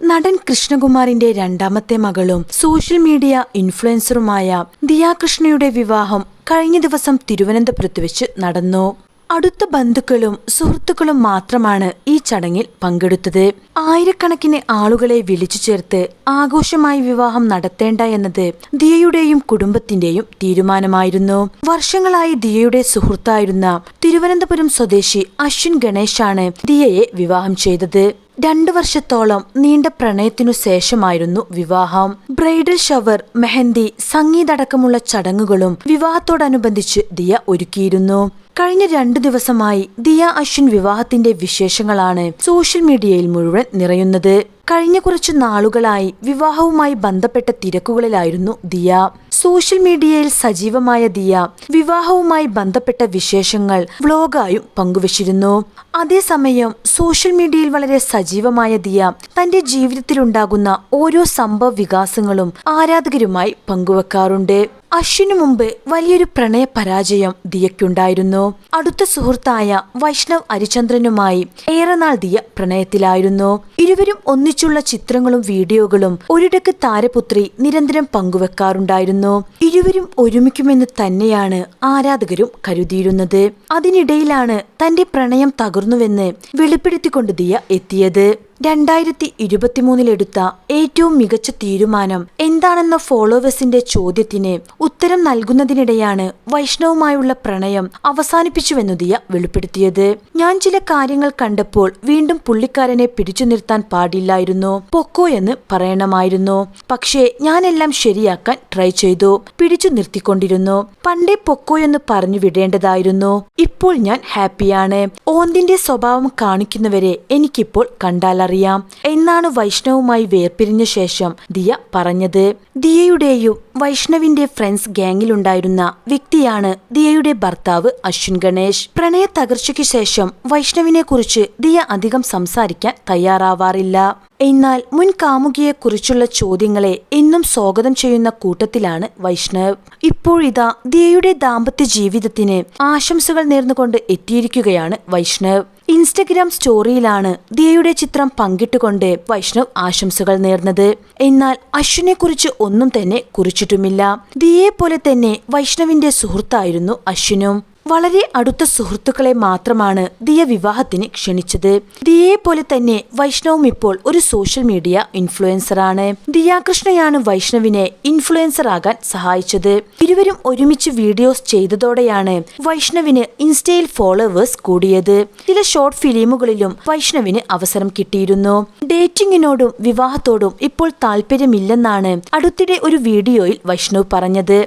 നടൻ കൃഷ്ണകുമാറിന്റെ രണ്ടാമത്തെ മകളും സോഷ്യൽ മീഡിയ ഇൻഫ്ലുവൻസറുമായ ദിയാകൃഷ്ണയുടെ വിവാഹം കഴിഞ്ഞ ദിവസം തിരുവനന്തപുരത്ത് വെച്ച് നടന്നു. അടുത്ത ബന്ധുക്കളും സുഹൃത്തുക്കളും മാത്രമാണ് ഈ ചടങ്ങിൽ പങ്കെടുത്തത്. ആയിരക്കണക്കിന് ആളുകളെ വിളിച്ചു ചേർത്ത് ആഘോഷമായി വിവാഹം നടത്തേണ്ട എന്നത് ദിയയുടെയും കുടുംബത്തിന്റെയും തീരുമാനമായിരുന്നു. വർഷങ്ങളായി ദിയയുടെ സുഹൃത്തായിരുന്ന തിരുവനന്തപുരം സ്വദേശി അശ്വിൻ ഗണേഷാണ് ദിയയെ വിവാഹം ചെയ്തത്. രണ്ടു വർഷത്തോളം നീണ്ട പ്രണയത്തിനു ശേഷമായിരുന്നു വിവാഹം. ബ്രൈഡൽ ഷവർ മെഹന്തി സംഗീതടക്കമുള്ള ചടങ്ങുകളും വിവാഹത്തോടനുബന്ധിച്ച് ദിയ ഒരുക്കിയിരുന്നു. കഴിഞ്ഞ രണ്ടു ദിവസമായി ദിയ അശ്വിൻ വിവാഹത്തിന്റെ വിശേഷങ്ങളാണ് സോഷ്യൽ മീഡിയയിൽ മുഴുവൻ നിറയുന്നത്. കഴിഞ്ഞ കുറച്ചു നാളുകളായി വിവാഹവുമായി ബന്ധപ്പെട്ട തിരക്കുകളിലായിരുന്നു ദിയ. സോഷ്യൽ മീഡിയയിൽ സജീവമായ ദിയ വിവാഹവുമായി ബന്ധപ്പെട്ട വിശേഷങ്ങൾ വ്ലോഗായും പങ്കുവച്ചിരുന്നു. അതേസമയം സോഷ്യൽ മീഡിയയിൽ വളരെ സജീവമായ ദിയ തന്റെ ജീവിതത്തിലുണ്ടാകുന്ന ഓരോ സംഭവ വികാസങ്ങളും ആരാധകരുമായി പങ്കുവെക്കാറുണ്ട്. അശ്വിനു മുമ്പ് വലിയൊരു പ്രണയ പരാജയം ദിയയ്ക്കുണ്ടായിരുന്നു. അടുത്ത സുഹൃത്തായ വൈഷ്ണവ് ഹരിചന്ദ്രനുമായി ഏറെ നാൾ ദിയ പ്രണയത്തിലായിരുന്നു. ഇരുവരും ഒന്നിച്ചുള്ള ചിത്രങ്ങളും വീഡിയോകളും ഒരിടക്ക് താരപുത്രി നിരന്തരം പങ്കുവെക്കാറുണ്ടായിരുന്നു. ഇരുവരും ഒരുമിക്കുമെന്ന് തന്നെയാണ് ആരാധകരും കരുതിയിരുന്നത്. അതിനിടയിലാണ് തന്റെ പ്രണയം തകർന്നുവെന്ന് വെളിപ്പെടുത്തിക്കൊണ്ട് ദിയ എത്തിയത്. രണ്ടായിരത്തി ഇരുപത്തിമൂന്നിലെടുത്ത ഏറ്റവും മികച്ച തീരുമാനം എന്താണെന്ന ഫോളോവേഴ്സിന്റെ ചോദ്യത്തിന് ഉത്തരം നൽകുന്നതിനിടെയാണ് വൈഷ്ണവുമായുള്ള പ്രണയം അവസാനിപ്പിച്ചുവെന്നു ദിയ വെളിപ്പെടുത്തിയത്. ഞാൻ ചില കാര്യങ്ങൾ കണ്ടപ്പോൾ വീണ്ടും പുള്ളിക്കാരനെ പിടിച്ചു നിർത്താൻ പാടില്ലായിരുന്നു. പൊക്കോ എന്ന് പറയണമായിരുന്നു. പക്ഷേ ഞാനെല്ലാം ശരിയാക്കാൻ ട്രൈ ചെയ്തു. പിടിച്ചു നിർത്തിക്കൊണ്ടിരുന്നു. പണ്ടേ പൊക്കോ എന്ന് പറഞ്ഞു വിടേണ്ടതായിരുന്നു. ഇപ്പോൾ ഞാൻ ഹാപ്പിയാണ്. ഓന്തിന്റെ സ്വഭാവം കാണിക്കുന്നവരെ എനിക്കിപ്പോൾ കണ്ടാലറിയാം എന്നാണ് വൈഷ്ണവുമായി വേർപിരിഞ്ഞ ശേഷം ദിയ പറഞ്ഞത്. ദിയയുടെയും വൈഷ്ണവിന്റെ ഫ്രണ്ട്സ് ഗാംഗിലുണ്ടായിരുന്ന വ്യക്തിയാണ് ദിയയുടെ ഭർത്താവ് അശ്വിൻ ഗണേഷ്. പ്രണയ തകർച്ചയ്ക്ക് ശേഷം വൈഷ്ണവിനെ കുറിച്ച് ദിയ അധികം സംസാരിക്കാൻ തയ്യാറാവാറില്ല. എന്നാൽ മുൻ കാമുകിയെക്കുറിച്ചുള്ള ചോദ്യങ്ങളെ എന്നും സ്വാഗതം ചെയ്യുന്ന കൂട്ടത്തിലാണ് വൈഷ്ണവ്. ഇപ്പോഴിതാ ദിയയുടെ ദാമ്പത്യ ജീവിതത്തിന് ആശംസകൾ നേർന്നുകൊണ്ട് എത്തിയിരിക്കുകയാണ് വൈഷ്ണവ്. ഇൻസ്റ്റഗ്രാം സ്റ്റോറിയിലാണ് ദിയയുടെ ചിത്രം പങ്കിട്ടുകൊണ്ട് വൈഷ്ണവ് ആശംസകൾ നേർന്നത്. എന്നാൽ അശ്വിനെ കുറിച്ച് ഒന്നും തന്നെ കുറിച്ചിട്ടുമില്ല. ദിയയെ പോലെ തന്നെ വൈഷ്ണവിന്റെ സുഹൃത്തായിരുന്നു അശ്വിനും. വളരെ അടുത്ത സുഹൃത്തുക്കളെ മാത്രമാണ് ദിയ വിവാഹത്തിന് ക്ഷണിച്ചത്. ദിയയെ പോലെ തന്നെ വൈഷ്ണവും ഇപ്പോൾ ഒരു സോഷ്യൽ മീഡിയ ഇൻഫ്ലുവൻസറാണ് ദിയാകൃഷ്ണയാണ് വൈഷ്ണവിനെ ഇൻഫ്ലുവൻസർ ആകാൻ സഹായിച്ചത്. ഇരുവരും ഒരുമിച്ച് വീഡിയോസ് ചെയ്തതോടെയാണ് വൈഷ്ണവിന് ഇൻസ്റ്റയിൽ ഫോളോവേഴ്സ് കൂടിയത്. ചില ഷോർട്ട് ഫിലിമുകളിലും വൈഷ്ണവിന് അവസരം കിട്ടിയിരുന്നു. ഡേറ്റിംഗിനോടും വിവാഹത്തോടും ഇപ്പോൾ താല്പര്യമില്ലെന്നാണ് അടുത്തിടെ ഒരു വീഡിയോയിൽ വൈഷ്ണവ് പറഞ്ഞത്.